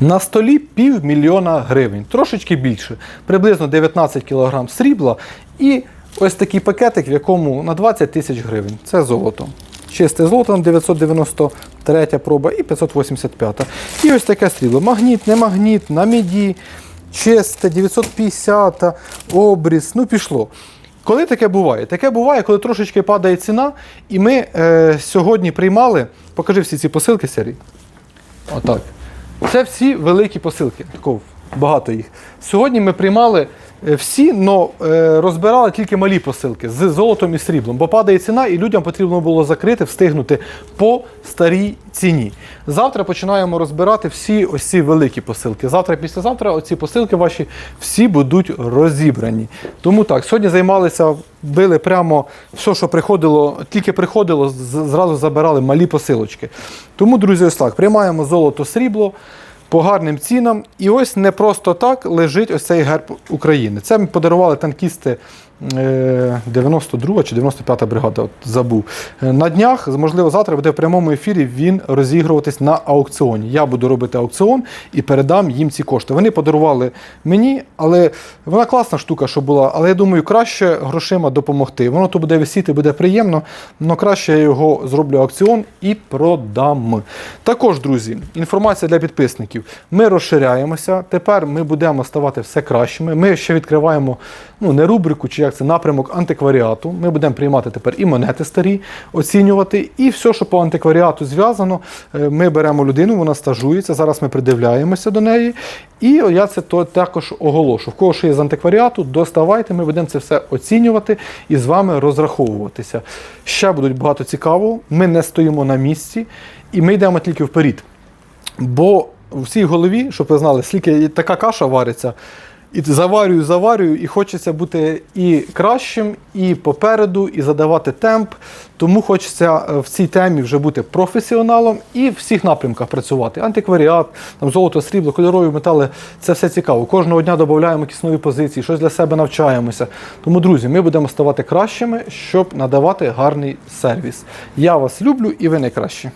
На столі півмільйона гривень, трошечки більше, приблизно 19 кг срібла і ось такий пакетик, в якому на 20 тисяч гривень. Це золото. Чисте золото на 993 проба і 585. І ось таке срібло. Магніт, не магніт, на міді, чисте, 950, обріз, ну пішло. Коли таке буває? Таке буває, коли трошечки падає ціна, і ми е, сьогодні приймали, покажи всі ці посилки, Сергій. Отак. Це всі великі посилки. Такого багато їх. Сьогодні ми приймали всі, але розбирали тільки малі посилки з золотом і сріблом, бо падає ціна, і людям потрібно було закрити, встигнути по старій ціні. Завтра починаємо розбирати всі ось ці великі посилки. Завтра, післязавтра, оці посилки ваші всі будуть розібрані. Тому так, сьогодні займалися, били прямо все, що приходило, тільки приходило, зразу забирали малі посилочки. Тому, друзі, ось так, приймаємо золото, срібло по гарним цінам. І ось не просто так лежить ось цей герб України. Це ми подарували танкісти 92 чи 95 бригада, от забув. Е, На днях, можливо, завтра буде в прямому ефірі він розігруватись на аукціоні. Я буду робити аукціон і передам їм ці кошти. Вони подарували мені, але вона класна штука, що була. Але я думаю, краще грошима допомогти. Воно то буде висіти, буде приємно, але краще я його зроблю аукціон і продам. Також, друзі, інформація для підписників. Ми розширяємося. Тепер ми будемо ставати все кращими. Ми ще відкриваємо ну, не рубрику, чи як це напрямок антикваріату. Ми будемо приймати тепер і монети старі, оцінювати, і все, що по антикваріату зв'язано. Е, Ми беремо людину, вона стажується. Зараз ми придивляємося до неї. І я це також оголошу. В кого що є з антикваріату, доставайте, ми будемо це все оцінювати і з вами розраховуватися. Ще будуть багато цікавого. Ми не стоїмо на місці, і ми йдемо тільки вперед. Бо в цій голові, щоб ви знали, скільки така каша вариться, і заварюю, заварюю, і хочеться бути і кращим, і попереду, і задавати темп. Тому хочеться е, в цій темі вже бути професіоналом і в всіх напрямках працювати. Антикваріат, там золото, срібло, кольорові метали це все цікаво. Кожного дня додаємо якісь нові позиції, щось для себе навчаємося. Тому, друзі, ми будемо ставати кращими, щоб надавати гарний сервіс. Я вас люблю і ви найкращі.